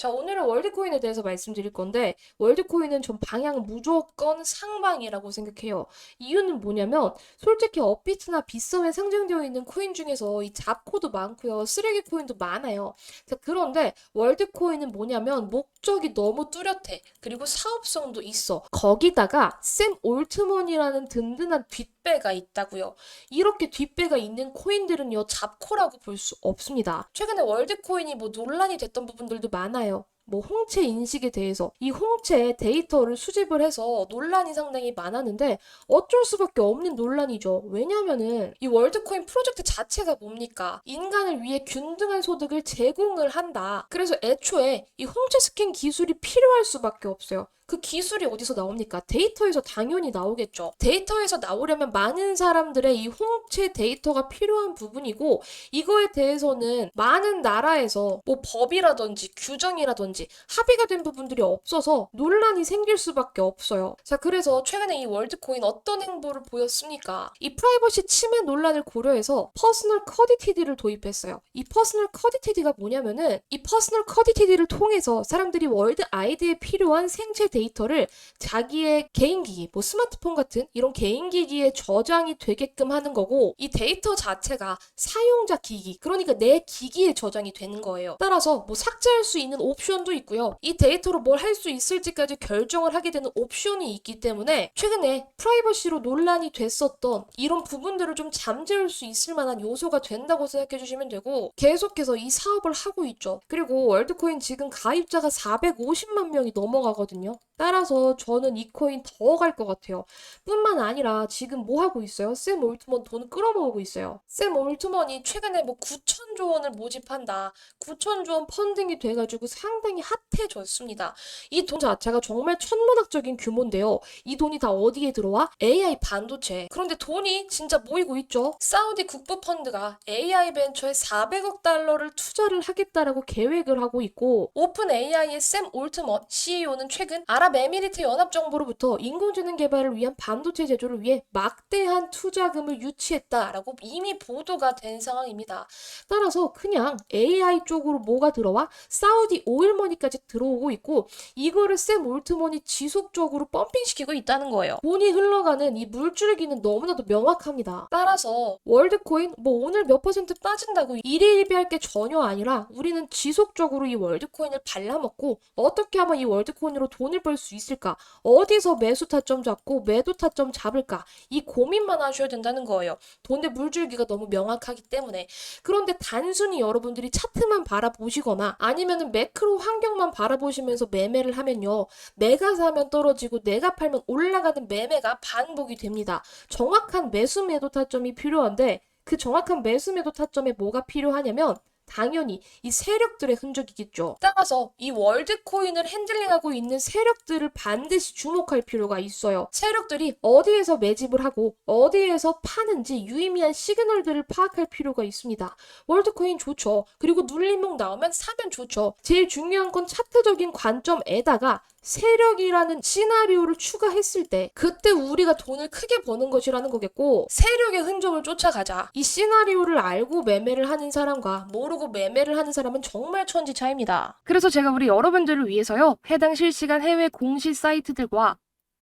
자, 오늘은 월드코인에 대해서 말씀드릴 건데, 월드코인은 전 방향 무조건 상방이라고 생각해요. 이유는 뭐냐면, 솔직히 업비트나 빗썸에 상장되어 있는 코인 중에서 이 잡코도 많고요. 쓰레기 코인도 많아요. 자, 그런데 월드코인은 뭐냐면, 목적이 너무 뚜렷해. 그리고 사업성도 있어. 거기다가 샘 올트먼이라는 든든한 뒷 배가 있다고요. 이렇게 뒷배가 있는 코인들은요, 잡코라고 볼 수 없습니다. 최근에 월드코인이 뭐 논란이 됐던 부분들도 많아요. 뭐 홍채 인식에 대해서 이 홍채 데이터를 수집을 해서 논란이 상당히 많았는데 어쩔 수밖에 없는 논란이죠. 왜냐면은 이 월드코인 프로젝트 자체가 뭡니까? 인간을 위해 균등한 소득을 제공을 한다. 그래서 애초에 이 홍채 스캔 기술이 필요할 수밖에 없어요. 그 기술이 어디서 나옵니까? 데이터에서 당연히 나오겠죠. 데이터에서 나오려면 많은 사람들의 이 홍채 데이터가 필요한 부분이고 이거에 대해서는 많은 나라에서 뭐 법이라든지 규정이라든지 합의가 된 부분들이 없어서 논란이 생길 수밖에 없어요. 자, 그래서 최근에 이 월드코인 어떤 행보를 보였습니까? 이 프라이버시 침해 논란을 고려해서 퍼스널 커디티디를 도입했어요. 이 퍼스널 커디티디가 뭐냐면은 이 퍼스널 커디티디를 통해서 사람들이 월드 아이디에 필요한 생체 데이터 를 자기의 개인 기기, 뭐 스마트폰 같은 이런 개인 기기에 저장이 되게끔 하는 거고 이 데이터 자체가 사용자 기기, 그러니까 내 기기에 저장이 되는 거예요. 따라서 뭐 삭제할 수 있는 옵션도 있고요. 이 데이터로 뭘 할 수 있을지까지 결정을 하게 되는 옵션이 있기 때문에 최근에 프라이버시로 논란이 됐었던 이런 부분들을 좀 잠재울 수 있을 만한 요소가 된다고 생각해 주시면 되고 계속해서 이 사업을 하고 있죠. 그리고 월드코인 지금 가입자가 450만 명이 넘어가거든요. 따라서 저는 이 코인 더 갈 것 같아요. 뿐만 아니라 지금 뭐 하고 있어요? 샘 올트먼 돈 끌어모으고 있어요. 샘 올트먼이 최근에 뭐 9천조 원을 모집한다. 9천조 원 펀딩이 돼가지고 상당히 핫해졌습니다. 이 돈 자체가 정말 천문학적인 규모인데요. 이 돈이 다 어디에 들어와? AI 반도체. 그런데 돈이 진짜 모이고 있죠. 사우디 국부 펀드가 AI 벤처에 400억 달러를 투자를 하겠다라고 계획을 하고 있고 오픈 AI의 샘 올트먼 CEO는 최근 아랍 에미리트 연합정부로부터 인공지능 개발을 위한 반도체 제조를 위해 막대한 투자금을 유치했다라고 이미 보도가 된 상황입니다. 따라서 그냥 AI 쪽으로 뭐가 들어와? 사우디 오일머니까지 들어오고 있고 이거를 샘 올트먼이 지속적으로 펌핑시키고 있다는 거예요. 돈이 흘러가는 이 물줄기는 너무나도 명확합니다. 따라서 월드코인 뭐 오늘 몇 퍼센트 빠진다고 일희일비할 게 전혀 아니라 우리는 지속적으로 이 월드코인을 발라먹고 어떻게 하면 이 월드코인으로 돈을 벌수 있을까? 어디서 매수 타점 잡고 매도 타점 잡을까? 이 고민만 하셔야 된다는 거예요. 돈의 물줄기가 너무 명확하기 때문에. 그런데 단순히 여러분들이 차트만 바라보시거나 아니면은 매크로 환경만 바라보시면서 매매를 하면요. 내가 사면 떨어지고 내가 팔면 올라가는 매매가 반복이 됩니다. 정확한 매수 매도 타점이 필요한데 그 정확한 매수 매도 타점에 뭐가 필요하냐면 당연히 이 세력들의 흔적이겠죠. 따라서 이 월드코인을 핸들링하고 있는 세력들을 반드시 주목할 필요가 있어요. 세력들이 어디에서 매집을 하고 어디에서 파는지 유의미한 시그널들을 파악할 필요가 있습니다. 월드코인 좋죠. 그리고 눌림목 나오면 사면 좋죠. 제일 중요한 건 차트적인 관점에다가 세력이라는 시나리오를 추가했을 때 그때 우리가 돈을 크게 버는 것이라는 거겠고 세력의 흔적을 쫓아가자. 이 시나리오를 알고 매매를 하는 사람과 모르고 매매를 하는 사람은 정말 천지 차이입니다. 그래서 제가 우리 여러분들을 위해서요, 해당 실시간 해외 공시 사이트들과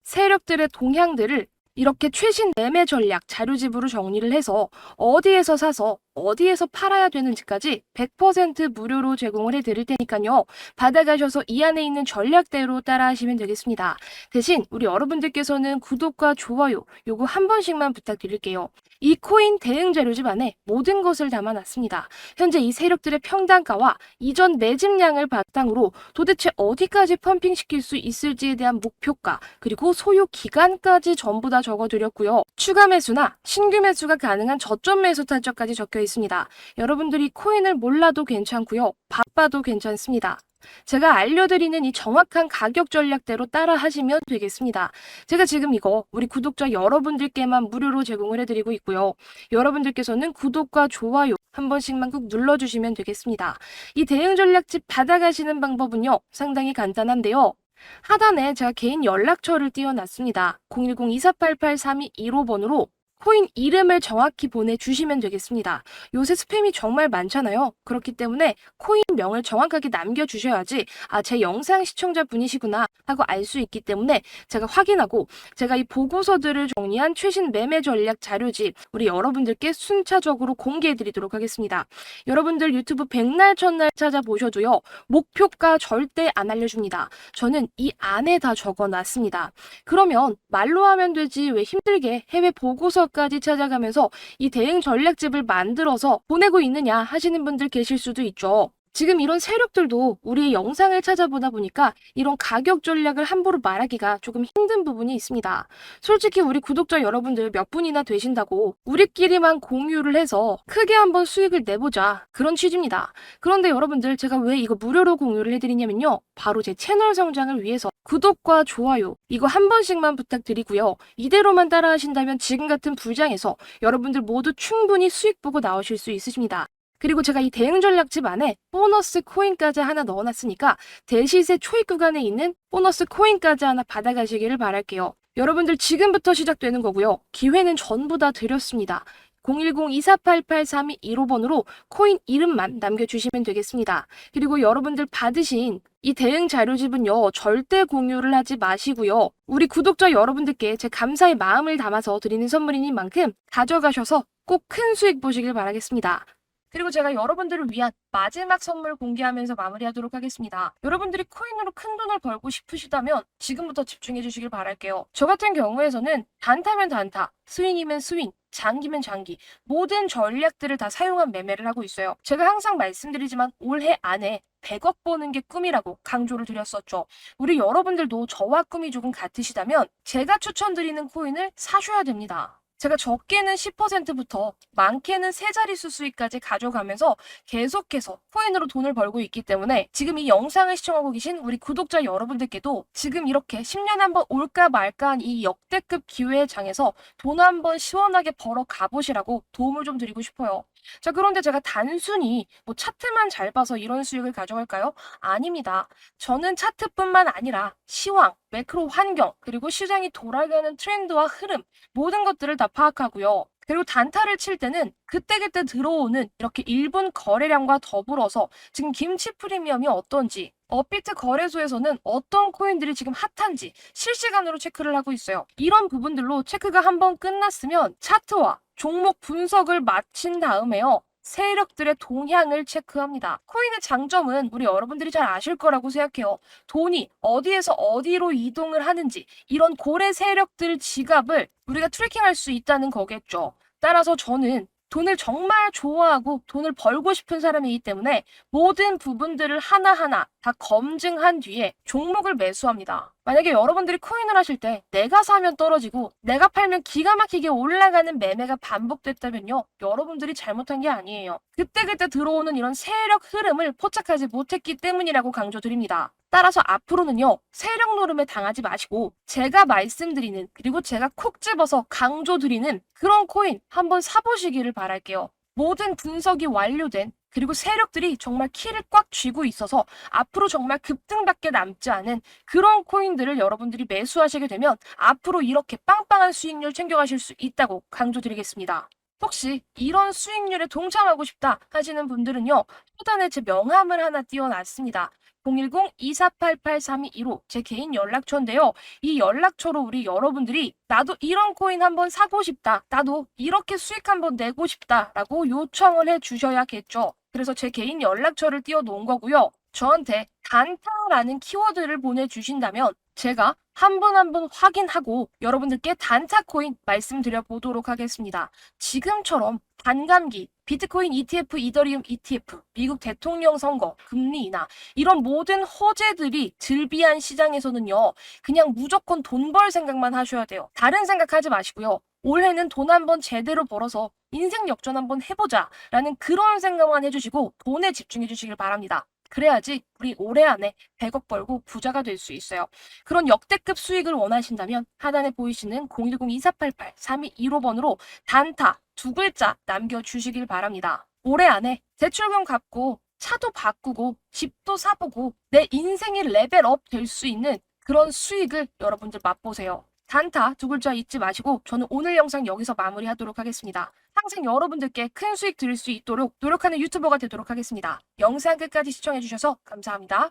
세력들의 동향들을 이렇게 최신 매매 전략 자료 집으로 정리를 해서 어디에서 사서 어디에서 팔아야 되는지까지 100% 무료로 제공을 해드릴 테니까요. 받아가셔서 이 안에 있는 전략대로 따라하시면 되겠습니다. 대신 우리 여러분들께서는 구독과 좋아요 요거 한 번씩만 부탁드릴게요. 이 코인 대응 자료집 안에 모든 것을 담아놨습니다. 현재 이 세력들의 평단가와 이전 매집량을 바탕으로 도대체 어디까지 펌핑시킬 수 있을지에 대한 목표가 그리고 소요 기간까지 전부 다 적어드렸고요. 추가 매수나 신규 매수가 가능한 저점 매수 타점까지 적혀 있습니다. 여러분들이 코인을 몰라도 괜찮고요. 바빠도 괜찮습니다. 제가 알려드리는 이 정확한 가격 전략대로 따라 하시면 되겠습니다. 제가 지금 이거 우리 구독자 여러분들께만 무료로 제공을 해드리고 있고요. 여러분들께서는 구독과 좋아요 한 번씩만 꼭 눌러주시면 되겠습니다. 이 대응 전략집 받아가시는 방법은요, 상당히 간단한데요. 하단에 제가 개인 연락처를 띄워놨습니다. 010-2488-3215번으로 코인 이름을 정확히 보내주시면 되겠습니다. 요새 스팸이 정말 많잖아요. 그렇기 때문에 코인명을 정확하게 남겨주셔야지 아, 제 영상 시청자 분이시구나 하고 알 수 있기 때문에 제가 확인하고 제가 이 보고서들을 정리한 최신 매매 전략 자료집 우리 여러분들께 순차적으로 공개해드리도록 하겠습니다. 여러분들 유튜브 백날 첫날 찾아보셔도요. 목표가 절대 안 알려줍니다. 저는 이 안에 다 적어놨습니다. 그러면 말로 하면 되지 왜 힘들게 해외 보고서 까지 찾아가면서 이 대응 전략집을 만들어서 보내고 있느냐 하시는 분들 계실 수도 있죠. 지금 이런 세력들도 우리의 영상을 찾아보다 보니까 이런 가격 전략을 함부로 말하기가 조금 힘든 부분이 있습니다. 솔직히 우리 구독자 여러분들 몇 분이나 되신다고 우리끼리만 공유를 해서 크게 한번 수익을 내보자 그런 취지입니다. 그런데 여러분들 제가 왜 이거 무료로 공유를 해드리냐면요. 바로 제 채널 성장을 위해서 구독과 좋아요 이거 한 번씩만 부탁드리고요. 이대로만 따라 하신다면 지금 같은 불장에서 여러분들 모두 충분히 수익 보고 나오실 수 있으십니다. 그리고 제가 이 대응 전략집 안에 보너스 코인까지 하나 넣어놨으니까 대시세 초입 구간에 있는 보너스 코인까지 하나 받아가시기를 바랄게요. 여러분들 지금부터 시작되는 거고요. 기회는 전부 다 드렸습니다. 010-2488-3215번으로 코인 이름만 남겨주시면 되겠습니다. 그리고 여러분들 받으신 이 대응 자료집은요, 절대 공유를 하지 마시고요. 우리 구독자 여러분들께 제 감사의 마음을 담아서 드리는 선물이니 만큼 가져가셔서 꼭 큰 수익 보시길 바라겠습니다. 그리고 제가 여러분들을 위한 마지막 선물 공개하면서 마무리하도록 하겠습니다. 여러분들이 코인으로 큰 돈을 벌고 싶으시다면 지금부터 집중해 주시길 바랄게요. 저 같은 경우에서는 단타면 단타, 스윙이면 스윙, 장기면 장기 모든 전략들을 다 사용한 매매를 하고 있어요. 제가 항상 말씀드리지만 올해 안에 100억 버는 게 꿈이라고 강조를 드렸었죠. 우리 여러분들도 저와 꿈이 조금 같으시다면 제가 추천드리는 코인을 사셔야 됩니다. 제가 적게는 10%부터 많게는 세 자릿수 수익까지 가져가면서 계속해서 코인으로 돈을 벌고 있기 때문에 지금 이 영상을 시청하고 계신 우리 구독자 여러분들께도 지금 이렇게 10년에 한번 올까 말까 한 이 역대급 기회의 장에서 돈 한번 시원하게 벌어 가보시라고 도움을 좀 드리고 싶어요. 자, 그런데 제가 단순히 뭐 차트만 잘 봐서 이런 수익을 가져갈까요? 아닙니다. 저는 차트뿐만 아니라 시황, 매크로 환경, 그리고 시장이 돌아가는 트렌드와 흐름, 모든 것들을 다 파악하고요. 그리고 단타를 칠 때는 그때그때 들어오는 이렇게 1분 거래량과 더불어서 지금 김치 프리미엄이 어떤지, 업비트 거래소에서는 어떤 코인들이 지금 핫한지 실시간으로 체크를 하고 있어요. 이런 부분들로 체크가 한번 끝났으면 차트와 종목 분석을 마친 다음에요. 세력들의 동향을 체크합니다. 코인의 장점은 우리 여러분들이 잘 아실 거라고 생각해요. 돈이 어디에서 어디로 이동을 하는지 이런 고래 세력들 지갑을 우리가 트래킹할 수 있다는 거겠죠. 따라서 저는 돈을 정말 좋아하고 돈을 벌고 싶은 사람이기 때문에 모든 부분들을 하나하나 다 검증한 뒤에 종목을 매수합니다. 만약에 여러분들이 코인을 하실 때 내가 사면 떨어지고 내가 팔면 기가 막히게 올라가는 매매가 반복됐다면요. 여러분들이 잘못한 게 아니에요. 그때그때 들어오는 이런 세력 흐름을 포착하지 못했기 때문이라고 강조드립니다. 따라서 앞으로는요, 세력 노름에 당하지 마시고, 제가 말씀드리는, 그리고 제가 콕 집어서 강조드리는 그런 코인 한번 사보시기를 바랄게요. 모든 분석이 완료된, 그리고 세력들이 정말 키를 꽉 쥐고 있어서 앞으로 정말 급등밖에 남지 않은 그런 코인들을 여러분들이 매수하시게 되면 앞으로 이렇게 빵빵한 수익률 챙겨가실 수 있다고 강조드리겠습니다. 혹시 이런 수익률에 동참하고 싶다 하시는 분들은요, 초단에 제 명함을 하나 띄워놨습니다. 010-2488-3215 제 개인 연락처인데요. 이 연락처로 우리 여러분들이 나도 이런 코인 한번 사고 싶다. 나도 이렇게 수익 한번 내고 싶다. 라고 요청을 해 주셔야겠죠. 그래서 제 개인 연락처를 띄워 놓은 거고요. 저한테 단타라는 키워드를 보내주신다면 제가 한 분 한 분 확인하고 여러분들께 단타 코인 말씀드려 보도록 하겠습니다. 지금처럼 반감기, 비트코인 ETF, 이더리움 ETF, 미국 대통령 선거, 금리 인하 이런 모든 호재들이 즐비한 시장에서는요. 그냥 무조건 돈 벌 생각만 하셔야 돼요. 다른 생각하지 마시고요. 올해는 돈 한번 제대로 벌어서 인생 역전 한번 해보자 라는 그런 생각만 해주시고 돈에 집중해 주시길 바랍니다. 그래야지 우리 올해 안에 100억 벌고 부자가 될 수 있어요. 그런 역대급 수익을 원하신다면 하단에 보이시는 010-2488-3215번으로 단타 두 글자 남겨주시길 바랍니다. 올해 안에 대출금 갚고 차도 바꾸고 집도 사보고 내 인생이 레벨업 될 수 있는 그런 수익을 여러분들 맛보세요. 단타 두 글자 잊지 마시고 저는 오늘 영상 여기서 마무리하도록 하겠습니다. 항상 여러분들께 큰 수익 드릴 수 있도록 노력하는 유튜버가 되도록 하겠습니다. 영상 끝까지 시청해주셔서 감사합니다.